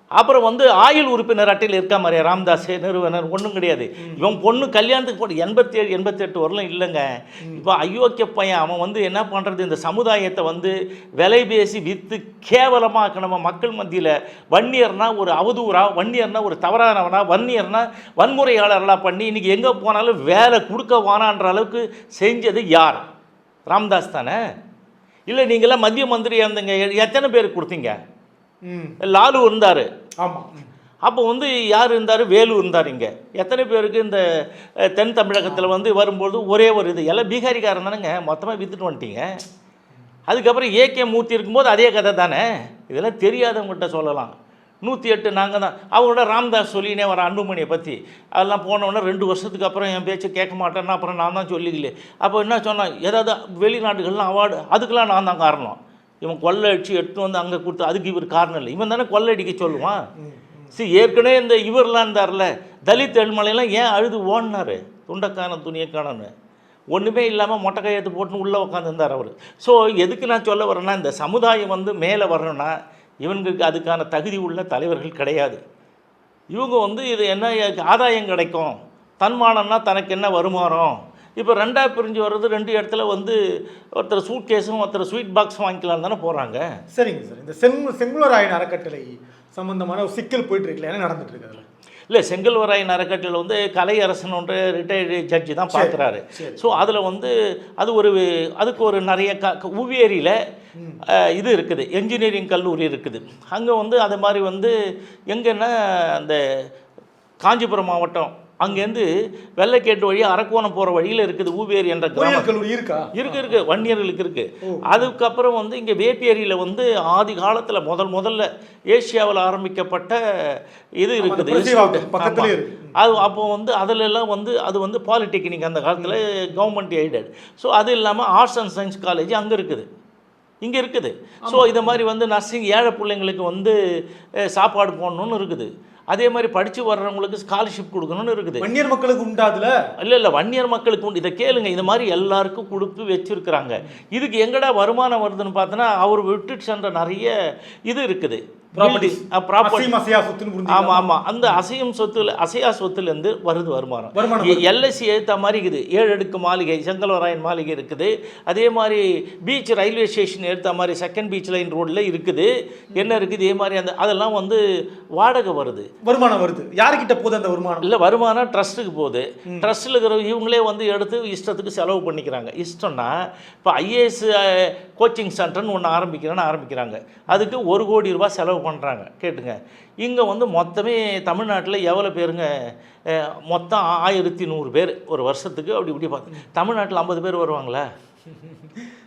அப்புறம் வந்து ஆயுள் உறுப்பினர் அட்டையில் இருக்கா மாதிரியா ராம்தாஸ் நிறுவனர் ஒன்றும் கிடையாது. இவன் பொண்ணு கல்யாணத்துக்கு போட்டு எண்பத்தி ஏழு எண்பத்தெட்டு வரலாம் இல்லைங்க. இப்போ அயோக்கிய பையன் அவன் வந்து என்ன பண்ணுறது இந்த சமுதாயத்தை வந்து விலை பேசி விற்று கேவலமாக்கணும்? மக்கள் மத்தியில் வன்னியர்னா ஒரு அவதூறா வன்னியர்னா ஒரு தவறானவனா? வன்னியர்னா வன்முறையாளர்களாக பண்ணி இன்றைக்கி எங்கே போனாலும் வேலை கொடுக்க வானான்ற அளவுக்கு செஞ்சது யார்? ராம்தாஸ் தானே? இல்லை நீங்களாம் மத்திய மந்திரியாக இருந்தீங்க? எ- எத்தனை பேருக்கு கொடுத்தீங்க? லாலு இருந்தார். ஆமா. அப்போ வந்து யார் இருந்தார்? வேலு இருந்தார் இங்கே. எத்தனை பேருக்கு இந்த தென் தமிழகத்தில் வந்து வரும்போது ஒரே ஒரு இது. எல்லாம் பீகாரிக்காரன் தானேங்க. மொத்தமாக விற்றுட்டு வந்துட்டீங்க. அதுக்கப்புறம் ஏகே மூர்த்தி இருக்கும்போது அதே கதை தானே? இதெல்லாம் தெரியாதவங்ககிட்ட சொல்லலாம். நூற்றி எட்டு நாங்கள் தான். அவங்களோட ராம்தாஸ் சொல்லினே வர அன்புமணியை பற்றி அதெல்லாம் போனோடனே ரெண்டு வருஷத்துக்கு அப்புறம் என் பேச்சை கேட்க மாட்டேன்னா அப்புறம் நான் தான் சொல்லிக்கல அப்போ என்ன சொன்னேன்? ஏதாவது வெளிநாடுகள்லாம் அவார்டு அதுக்கெல்லாம் நான் தான் காரணம். இவன் கொள்ளை அடிச்சு எடுத்து வந்து அங்கே கொடுத்து அதுக்கு இவர் காரணம் இல்லை. இவன் தானே கொள்ளை அடிக்க சொல்லுவான். சரி ஏற்கனவே இந்த இவர்லாம் இருந்தார்ல தலித் எழுமலையெல்லாம் ஏன் அழுது ஓடினாரு? துண்டக்கான துணியக்கானன்னு ஒன்றுமே இல்லாமல் மொட்டை கையெழுத்து போட்டுன்னு உள்ளே உட்காந்துருந்தார் அவர். ஸோ எதுக்கு நான் சொல்ல வரேன்னா இந்த சமுதாயம் வந்து மேலே வரணும்னா இவங்களுக்கு அதுக்கான தகுதி உள்ள தலைவர்கள் கிடையாது. இவங்க வந்து இது என்ன ஆதாயம் கிடைக்கும். தன்மானம்னா தனக்கு என்ன வருமானம்? இப்போ ரெண்டா பிரிஞ்சு வர்றது ரெண்டு இடத்துல வந்து ஒருத்தர் சூட் கேஸும் ஒருத்தர் ஸ்வீட் பாக்ஸ் வாங்கிக்கலாம் தானே போகிறாங்க சரிங்க சார். இந்த செங்கு செங்குலராயன் அறக்கட்டளை சம்பந்தமான ஒரு சிக்கல் போயிட்டு இருக்குல்ல என்ன நடந்துட்டு இருக்கு அதுல? இல்லை செங்கல்வராயன் அறக்கட்டளையில் வந்து கலையரசன் ஒன்று ரிட்டையர்டு ஜட்ஜி தான் பார்க்குறாரு. ஸோ அதில் வந்து அது ஒரு அதுக்கு ஒரு நிறைய க அஹ், இது இருக்குது. என்ஜினியரிங் கல்லூரி இருக்குது. அங்கே வந்து அது மாதிரி வந்து எங்கன்னா அந்த காஞ்சிபுரம் மாவட்டம் அங்கேருந்து வெள்ளைக்கேட்டு வழி அரக்கோணம் போகிற வழியில் இருக்குது ஊவேரி என்ற கல்லூரி இருக்கா? இருக்கு இருக்கு. வன்னியர்களுக்கு இருக்கு. அதுக்கப்புறம் வந்து இங்கே வேப்பியரியில் வந்து ஆதி காலத்தில் முதல் முதல்ல ஏசியாவில் ஆரம்பிக்கப்பட்ட இது இருக்குது. அது அப்போ வந்து அதுல எல்லாம் வந்து அது வந்து பாலிடெக்னிக் அந்த காலத்தில் கவர்மெண்ட் எய்டட் ஸோ அது இல்லாமல் ஆர்ட்ஸ் அண்ட் சயின்ஸ் காலேஜ் அங்கே இருக்குது. இங்கே இருக்குது. ஸோ இது மாதிரி வந்து நர்சிங் ஏழை பிள்ளைங்களுக்கு வந்து சாப்பாடு போடணும்னு இருக்குது. அதே மாதிரி படித்து வர்றவங்களுக்கு ஸ்காலர்ஷிப் கொடுக்கணும்னு இருக்குது. வன்னியர் மக்களுக்கு உண்டா அதுல இல்லை இல்லை வன்னியர் மக்களுக்கு உண்டு. இதை கேளுங்க. இது மாதிரி எல்லாருக்கும் கொடுத்து வச்சிருக்கிறாங்க. இதுக்கு எங்கடா வருமானம் வருதுன்னு பார்த்தோன்னா அவர் விட்டுட்டு சென்ற நிறைய இது இருக்குது. Properties. ப்ராப்பர்ட்டி அசையும் அசையா சொத்துன்னு ஆமாம் ஆமாம் அந்த அசையும் சொத்துல அசையா சொத்துலேருந்து வருது வருமானம். வருமானம் எல்ஐசி ஏற்ற மாதிரி இருக்குது. ஏழு அடுக்கு மாளிகை செங்கல்வராயன் மாளிகை இருக்குது. அதே மாதிரி பீச் ரயில்வே ஸ்டேஷன் ஏற்ற மாதிரி செகண்ட் பீச் லைன் ரோட்டில் இருக்குது. என்ன இருக்குது? இதே மாதிரி அந்த அதெல்லாம் வந்து வாடகை வருது. வருமானம் வருது. யாருக்கிட்ட போகுது அந்த வருமானம்? இல்லை வருமானம் ட்ரஸ்ட்டுக்கு போகுது. ட்ரஸ்ட்டில் இருக்கிற இவங்களே வந்து எடுத்து இஷ்டத்துக்கு செலவு பண்ணிக்கிறாங்க. இஷ்டம்னா இப்போ ஐஏஎஸ் கோச்சிங் சென்டர்னு ஒன்று ஆரம்பிக்கிறேன்னு ஆரம்பிக்கிறாங்க. அதுக்கு ஒரு கோடி ரூபாய் செலவு பண்ணுறாங்க கேட்டுங்க. இங்கே வந்து மொத்தமே தமிழ்நாட்டில் எவ்வளோ பேருங்க? மொத்தம் ஆயிரத்தி நூறு பேர் ஒரு வருஷத்துக்கு அப்படி இப்படி பார்த்து தமிழ்நாட்டில் ஐம்பது பேர் வருவாங்களே?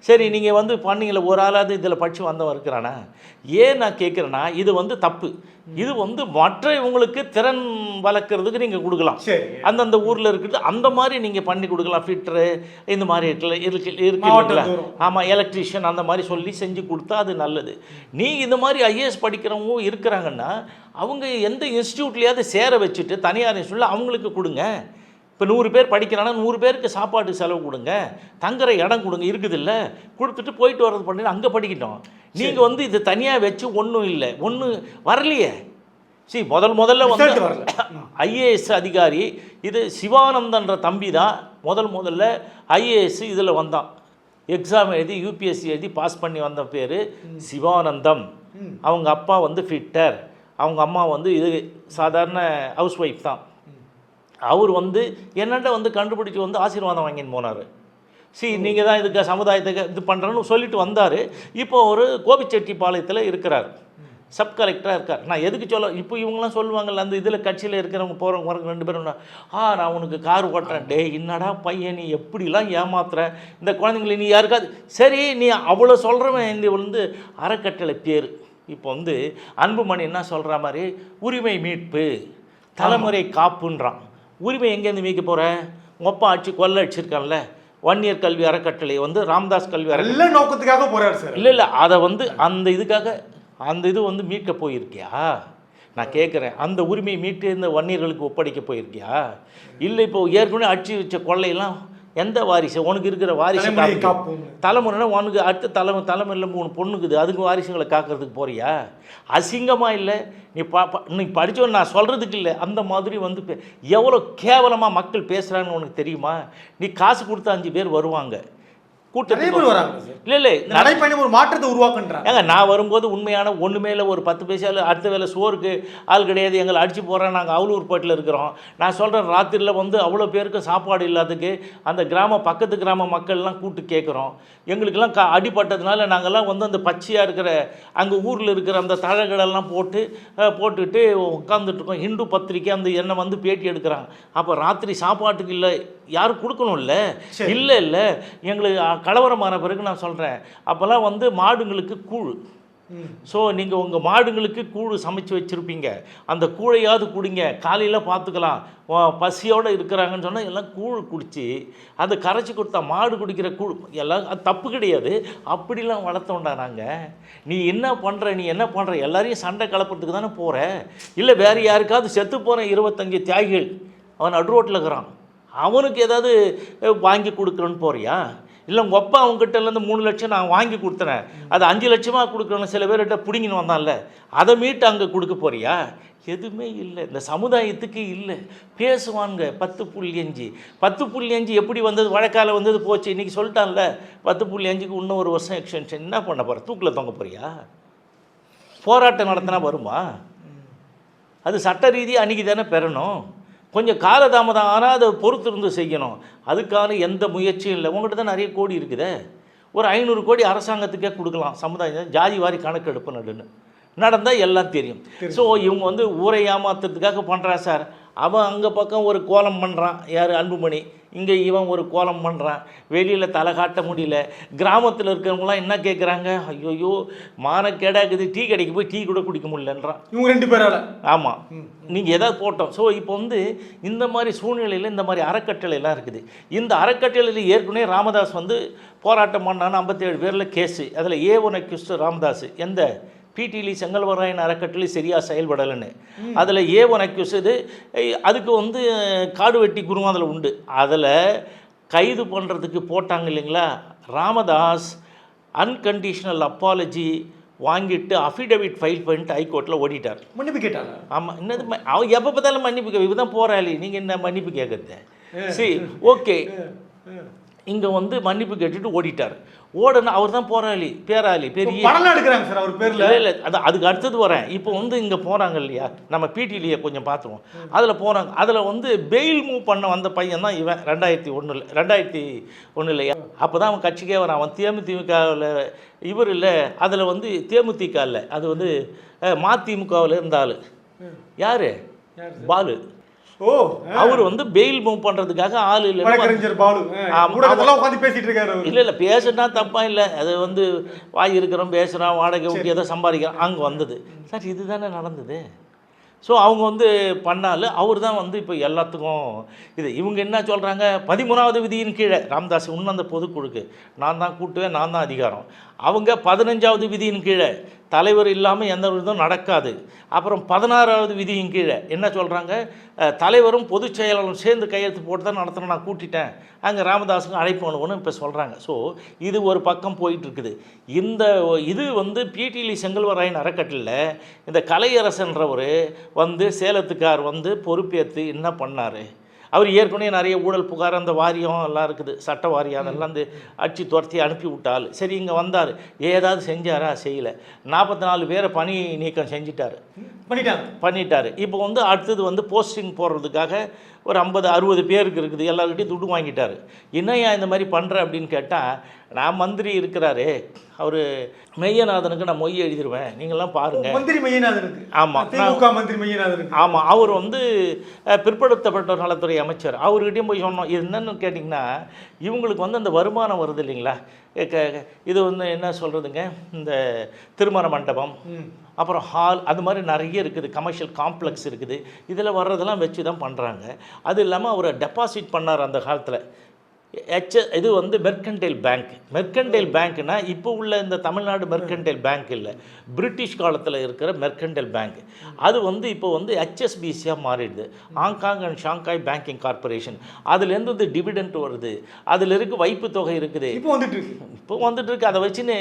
சரி நீங்கள் வந்து பண்ணீங்கள ஒரு ஆளாவது இதில் படித்து வந்தவன் இருக்கிறானா? ஏன் நான் கேட்குறேன்னா இது வந்து தப்பு. இது வந்து மற்ற இவங்களுக்கு திறன் வளர்க்குறதுக்கு நீங்கள் கொடுக்கலாம். அந்தந்த ஊரில் இருக்குது அந்த மாதிரி நீங்கள் பண்ணி கொடுக்கலாம். ஃபிட்டரு இந்த மாதிரி இருக்குல்ல இருக்கு இருக்குல்ல. ஆமாம் எலக்ட்ரிஷியன் அந்த மாதிரி சொல்லி செஞ்சு கொடுத்தா அது நல்லது. நீ இந்த மாதிரி ஐஏஎஸ் படிக்கிறவங்க இருக்கிறாங்கன்னா அவங்க எந்த இன்ஸ்டியூட்லேயாவது சேர வச்சுட்டு தனியார் இன்ஸ்டியூட்டில் அவங்களுக்கு கொடுங்க. இப்போ நூறு பேர் படிக்கிறாங்கன்னா நூறு பேருக்கு சாப்பாடு செலவு கொடுங்க. தங்குற இடம் கொடுங்க. இருக்குதுல்ல? கொடுத்துட்டு போயிட்டு வர்றது பண்ணி அங்கே படிக்கட்டும். நீங்கள் வந்து இது தனியாக வச்சு ஒன்றும் இல்லை. ஒன்றும் வரலையே. சரி முதல் முதல்ல வந்து வரல. ஐஏஎஸ் அதிகாரி இது சிவானந்தன்ற தம்பி தான் முதல் முதல்ல ஐஏஎஸ் இதில் வந்தான். எக்ஸாம் எழுதி யூபிஎஸ்சி எழுதி பாஸ் பண்ணி வந்த பேர் சிவானந்தம். அவங்க அப்பா வந்து ஃபிட்டர் அவங்க அம்மா வந்து இது சாதாரண ஹவுஸ் ஒய்ஃப் தான். அவர் வந்து என்னென்ன வந்து கண்டுபிடிச்சி வந்து ஆசீர்வாதம் வாங்கின்னு போனார். சி நீங்கள் தான் இதுக்கு சமுதாயத்துக்கு இது பண்ணுறேன்னு சொல்லிட்டு வந்தார். இப்போ ஒரு கோபிச்செட்டிப்பாளையத்தில் இருக்கிறார். சப் கலெக்டராக இருக்கார். நான் எதுக்கு சொல்ல இப்போ இவங்கெல்லாம் சொல்லுவாங்கல்ல அந்த இதில் கட்சியில் இருக்கிறவங்க போகிறவங்க வரவங்க ரெண்டு பேரும் ஆ நான் உனக்கு கார் ஓட்டுறேன். டே என்னடா பையன் நீ எப்படிலாம் ஏமாத்துற? இந்த குழந்தைங்களை நீ யாருக்காது சரி நீ அவ்வளோ சொல்கிறவன் இந்த வந்து அறக்கட்டளை பேர். இப்போ வந்து அன்புமணி என்ன சொல்கிற மாதிரி உரிமை மீட்பு தலைமுறை காப்புன்றான். உரிமை எங்கேருந்து மீட்க போகிற உங்கள் அப்பா ஆட்சி கொள்ளை அடிச்சிருக்கான்ல ஒன் இயர் கல்வி அறக்கட்டளை வந்து ராம்தாஸ் கல்வி அறக்கட்டளை. நல்ல நோக்கத்துக்காக போறாரு சார். இல்லை இல்லை அதை வந்து அந்த இதுக்காக அந்த இது வந்து மீட்க போயிருக்கியா? நான் கேட்குறேன் அந்த உரிமையை மீட்டு இந்த வன்னியர்களுக்கு ஒப்படைக்க போயிருக்கியா? இல்லை இப்போ ஏற்கனவே அடிச்சு வச்ச கொள்ளையெல்லாம் எந்த வாரிசு? உனக்கு இருக்கிற வாரிசு தலைமுறைனா உனக்கு அடுத்த தலைமை தலைமையில் மூணு பொண்ணுக்குது. அதுக்கு வாரிசுங்களை காக்கிறதுக்கு போறியா? அசிங்கமாக இல்லை? நீ பா நீ படித்தவன் நான் சொல்கிறதுக்கு இல்லை. அந்த மாதிரி வந்து எவ்வளோ கேவலமாக மக்கள் பேசுகிறாங்கன்னு உனக்கு தெரியுமா? நீ காசு கொடுத்தா அஞ்சு பேர் வருவாங்க. கூட்டத்துக்கு வராங்க. இல்லை இல்லை நடைப்பயணம் ஒரு மாற்றத்தை உருவாக்குன்றாங்க. ஏங்க நான் வரும்போது உண்மையான ஒன்று மேலே ஒரு பத்து பைசாவில் அடுத்த வேலை சோறுக்கு ஆள் கிடையாது எங்களை அடிச்சு போகிறோம் நாங்கள் அவ்வளூர்பேட்டில் இருக்கிறோம். நான் சொல்கிறேன் ராத்திரியில் வந்து அவ்வளோ பேருக்கு சாப்பாடு இல்லாததுக்கு அந்த கிராம பக்கத்து கிராம மக்கள்லாம் கூட்டு கேட்குறோம் எங்களுக்கெல்லாம் க அடிபட்டதுனால நாங்கள்லாம் வந்து அந்த பச்சையாக இருக்கிற அங்கே ஊரில் இருக்கிற அந்த தழகளெல்லாம் போட்டு போட்டுட்டு உட்காந்துட்டு இருக்கோம். ஹிந்து பத்திரிக்கை அந்த என்னை வந்து பேட்டி எடுக்கிறாங்க. அப்போ ராத்திரி சாப்பாட்டுக்கு இல்லை யாரும் கொடுக்கணும்ல? சரி. இல்லை இல்லை எங்களுக்கு கலவரமான பிறகு நான் சொல்கிறேன் அப்போல்லாம் வந்து மாடுங்களுக்கு கூழ். ஸோ நீங்கள் உங்கள் மாடுங்களுக்கு கூழ் சமைச்சு வச்சுருப்பீங்க. அந்த கூழையாவது குடிங்க. காலையில் பார்த்துக்கலாம் பசியோடு இருக்கிறாங்கன்னு சொன்னால் எல்லாம் கூழ் குடித்து அதை கரைச்சி கொடுத்தா மாடு குடிக்கிற கூழ் எல்லாம் அது தப்பு கிடையாது. அப்படிலாம் வளர்த்தோண்டா நாங்கள் நீ என்ன பண்ணுற நீ என்ன பண்ணுற எல்லாரையும் சண்டை கலப்புறதுக்கு தானே போகிற இல்லை வேறு யாருக்காவது செத்து போகிற இருபத்தஞ்சு தியாகிகள் அவன் நடு ரோட்டில் இருக்கிறான். அவனுக்கு ஏதாவது வாங்கி கொடுக்குறோன்னு போறியா? இல்லை உங்கள் அப்பா அவங்ககிட்டலேருந்து மூணு லட்சம் நான் வாங்கி கொடுத்துறேன். அது அஞ்சு லட்சமாக கொடுக்குறேன்னு சில பேர்கிட்ட பிடிங்கின்னு வந்தான்ல. அதை மீட்டு அங்கே கொடுக்க போறியா? எதுவுமே இல்லை. இந்த சமுதாயத்துக்கு இல்லை. பேசுவாங்க பத்து புள்ளி அஞ்சு. பத்து புள்ளி அஞ்சு எப்படி வந்தது? வழக்கால வந்தது போச்சு. இன்றைக்கி சொல்லிட்டான்ல. பத்து புள்ளி அஞ்சுக்கு இன்னும் ஒரு வருஷம் எக்ஸ்டென்ஷன் என்ன பண்ண போகிற தூக்கில் தொங்க போறியா? போராட்டம் நடத்தினா வருமா? அது சட்ட ரீதியாக அன்றைக்கி தானே பெறணும். கொஞ்சம் காலதாமதம் ஆனால் அதை பொறுத்திருந்து செய்யணும். அதுக்கான எந்த முயற்சியும் இல்லை. உங்கள்கிட்ட தான் நிறைய கோடி இருக்குதே. ஒரு ஐநூறு கோடி அரசாங்கத்துக்கே கொடுக்கலாம். சமுதாயம் ஜாதி வாரி கணக்கெடுப்பு நடுன்னு நடந்தால் எல்லாம் தெரியும். ஸோ இவங்க வந்து ஊரை ஏமாத்துறதுக்காக பண்ணுறான் சார். அவன் அங்கே பக்கம் ஒரு கோலம் பண்ணுறான் யார்? அன்புமணி. இங்கே இவன் ஒரு கோலம் பண்ணுறான் வெளியில் தலை காட்ட முடியல. கிராமத்தில் இருக்கிறவங்களாம் என்ன கேட்குறாங்க ஐயோயோ மானக்கேடாக்குது டீ கடைக்கு போய் டீ கூட குடிக்க முடியலன்றான். இவங்க ரெண்டு பேரால. ஆமாம் நீங்கள் எதாவது போட்டோம். ஸோ இப்போ வந்து இந்த மாதிரி சூழ்நிலையில் இந்த மாதிரி அறக்கட்டளைலாம் இருக்குது. இந்த அறக்கட்டளையில் ஏற்கனவே ராமதாஸ் வந்து போராட்டம் பண்ணான்னு ஐம்பத்தேழு பேரில் கேஸு அதில் ஏ ஒன் அக்யூஸ்ட் ராமதாஸ். எந்த? பிடிலி செங்கல்வராயன் அறக்கட்டளை சரியாக செயல்படலைன்னு. அதில் ஏ ஒன் அக்யூஸ் இது அதுக்கு வந்து காடு வெட்டி குருவும் அதில் உண்டு. அதில் கைது பண்ணுறதுக்கு போட்டாங்க இல்லைங்களா? ராமதாஸ் அன்கண்டிஷனல் அப்பாலஜி வாங்கிட்டு அஃபிடவிட் ஃபைல் பண்ணிட்டு ஹைகோர்ட்டில் ஓடிட்டார். மன்னிப்பு கேட்டாங்க ஆமாம் என்னது அவன் எப்போ பார்த்தாலும் மன்னிப்பு கே இவன் தான் போராளி நீங்கள் என்ன மன்னிப்பு கேட்குறது? சரி ஓகே இங்கே வந்து மன்னிப்பு கேட்டுட்டு ஓடிட்டார். ஓடணும் அவர் தான் போராளி பேராளி பெரிய பணம்லாம் எடுக்கிறாங்க சார் அவர் பேர்ல. இல்லை அது அதுக்கு அடுத்தது வரேன். இப்போ வந்து இங்கே போகிறாங்க இல்லையா? நம்ம பிடிலியை கொஞ்சம் பார்த்துருவோம் அதில் போகிறாங்க அதில் வந்து பெயில் மூவ் பண்ண வந்த பையன் தான் இவன். ரெண்டாயிரத்தி ஒன்றில் ரெண்டாயிரத்தி ஒன்று இல்லையா அப்போ தான் அவன் கட்சிக்கே வரான். அவன் தேமுதிமுகவில் இவர் இல்லை. அதில் வந்து தேமுதிக இல்லை. அது வந்து மதிமுகவில் இருந்த ஆள். யார்? யார் பாலு. ஓ அவர் வந்து பெயில் மூவ் பண்றதுக்காக ஆள் இல்லை உட்காந்து பேசிட்டு இருக்காரு. இல்லை இல்லை பேசுனா தப்பா இல்லை. அது வந்து வாய் இருக்கிறோம் பேசுகிறான் வாடகை விட்டு ஏதோ சம்பாதிக்கிறான். அங்கே வந்தது. சார் இதுதானே நடந்தது? ஸோ அவங்க வந்து பண்ணால் அவர் தான் வந்து இப்போ எல்லாத்துக்கும் இது. இவங்க என்ன சொல்கிறாங்க பதிமூணாவது விதியின் கீழே. ராமதாஸ் இன்னும் அந்த பொதுக்குழுக்கு. நான் தான் கூட்டுவேன் நான் தான் அதிகாரம். அவங்க பதினஞ்சாவது விதியின் கீழே. தலைவர் இல்லாமல் எந்த ஒரு இதுவும் நடக்காது. அப்புறம் பதினாறாவது விதியின் கீழே என்ன சொல்கிறாங்க தலைவரும் பொதுச் செயலாளரும் சேர்ந்து கையெழுத்து போட்டு தான் நடத்தணும் நான் கூட்டிட்டேன். அங்கே ராமதாஸுக்கு அழைப்பு அனுப்பணும் இப்போ சொல்கிறாங்க ஸோ இது ஒரு பக்கம் போயிட்டுருக்குது. இந்த இது வந்து பிடிலி செங்கல்வராயன் அறக்கட்டளையில் இந்த கலையரசன்றவர் வந்து சேலத்துக்கார் வந்து பொறுப்பேற்று என்ன பண்ணார்? அவர் ஏற்கனவே நிறைய ஊழல் புகார் அந்த வாரியம் எல்லாம் இருக்குது. சட்ட வாரியம் அதெல்லாம் வந்து அடிச்சு துரத்தி அனுப்பி விட்டால் சரி இங்கே வந்தார். ஏதாவது செஞ்சாரா? செய்யலை. நாற்பத்தி நாலு பேரை பணி நீக்கம் செஞ்சிட்டாரு. பண்ணிட்டாங்க. பண்ணிட்டாரு. இப்போ வந்து அடுத்தது வந்து போஸ்டிங் போடுறதுக்காக ஒரு ஐம்பது அறுபது பேருக்கு இருக்குது எல்லாருக்கிட்டையும் துட்டு வாங்கிட்டாரு. என்னையா இந்த மாதிரி பண்ணுற அப்படின்னு கேட்டால் நான் மந்திரி இருக்கிறாரு அவர் மெய்யநாதனுக்கு நான் மொய் எழுதிடுவேன் நீங்களாம் பாருங்கள் மந்திரி மையநாதனுக்கு ஆமா. திமுக மந்திரி மையநாதனுக்கு ஆமாம் அவர் வந்து அஹ், பிற்படுத்தப்பட்டோர் நலத்துறை அமைச்சர். அவர்கிட்டயும் போய் சொன்னோம் இது என்னன்னு கேட்டிங்கன்னா இவங்களுக்கு வந்து அந்த வருமானம் வருது இல்லைங்களா? இது வந்து என்ன சொல்கிறதுங்க இந்த திருமண மண்டபம். அப்புறம் ஹால் அது மாதிரி நிறைய இருக்குது. கமர்ஷியல் காம்ப்ளெக்ஸ் இருக்குது. இதில் வர்றதெல்லாம் வச்சு தான் பண்ணுறாங்க அது இல்லாமல் அவர் டெபாசிட் பண்ணார் அந்த காலத்தில். எச் இது வந்து மெர்கன்டைல் பேங்க் மெர்கன்டைல் பேங்க்னா இப்போ உள்ள இந்த தமிழ்நாடு மெர்கன்டைல் பேங்க் இல்லை. பிரிட்டிஷ் காலத்தில் இருக்கிற மெர்கன்டைல் பேங்க் அது வந்து இப்போ வந்து ஹெச்எஸ்பிசியாக மாறிடுது. Hong Kong and Shanghai banking corporation அதுலேருந்து வந்து டிவிடெண்ட் வருது. அதில் இருக்க வைப்பு தொகை இருக்குது. இப்போ வந்துட்டு இருக்கு. இப்போ வந்துட்டு இருக்கு. அதை வச்சுன்னு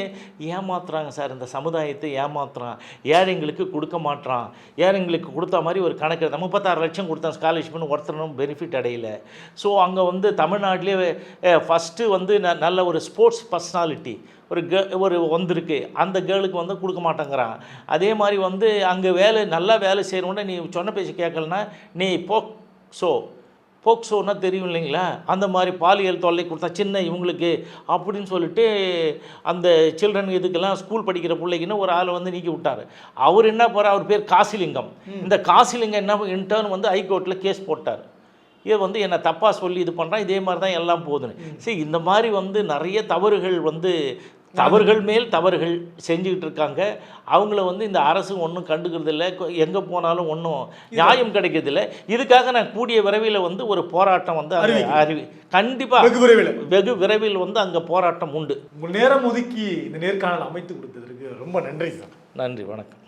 ஏமாத்துறாங்க சார். இந்த சமுதாயத்தை ஏமாத்துறான். ஏழைங்களுக்கு கொடுக்க மாட்றான். ஏழைங்களுக்கு கொடுத்த மாதிரி ஒரு கணக்கு முப்பத்தாறு லட்சம் கொடுத்தான். ஸ்காலர்ஷிப்னு ஒருத்தரும் பெனிஃபிட் அடையல. ஸோ அங்கே வந்து தமிழ்நாட்டிலே ஃபஸ்ட்டு வந்து ந- நல்ல ஒரு ஸ்போர்ட்ஸ் பர்சனாலிட்டி ஒரு கே ஒரு வந்திருக்கு. அந்த கேர்ளுக்கு வந்து கொடுக்க மாட்டேங்கிறான். அதே மாதிரி வந்து அங்கே வேலை நல்லா வேலை செய்யணுன்னா நீ சொன்ன பேச்சு கேட்கலன்னா நீ போக் ஸோ போக்சோன்னா தெரியும் இல்லைங்களா? அந்த மாதிரி பாலியல் தொல்லை கொடுத்தா சின்ன இவங்களுக்கு அப்படின்னு சொல்லிட்டு அந்த சில்ட்ரன் இதுக்கெல்லாம் ஸ்கூல் படிக்கிற பிள்ளைக்குன்னு ஒரு ஆளை வந்து நீக்கி விட்டார். அவர் என்ன போகிறார் அவர் பேர் காசிலிங்கம். இந்த காசிலிங்கம் என்ன இன்டர்ன் வந்து ஹைகோர்ட்டில் கேஸ் போட்டார். இது வந்து என்னை தப்பாக சொல்லி இது பண்ணுறான் இதே மாதிரி தான் எல்லாம் போகுதுன்னு. சரி இந்த மாதிரி வந்து நிறைய தவறுகள் வந்து தவறுகள் மேல் தவறுகள் செஞ்சுக்கிட்டு இருக்காங்க. அவங்கள வந்து இந்த அரசு ஒன்றும் கண்டுக்கிறது இல்லை எங்கே போனாலும் ஒன்றும் நியாயம் கிடைக்கிறதில்ல. இதுக்காக நான் கூடிய விரைவில் வந்து ஒரு போராட்டம் வந்து. அறிவி கண்டிப்பாக வெகு விரைவில். வெகு விரைவில் வந்து அங்கே போராட்டம் உண்டு. உங்கள் நேரம் ஒதுக்கி இந்த நேர்காணல் அமைத்து கொடுத்ததற்கு ரொம்ப நன்றி சார். நன்றி வணக்கம்.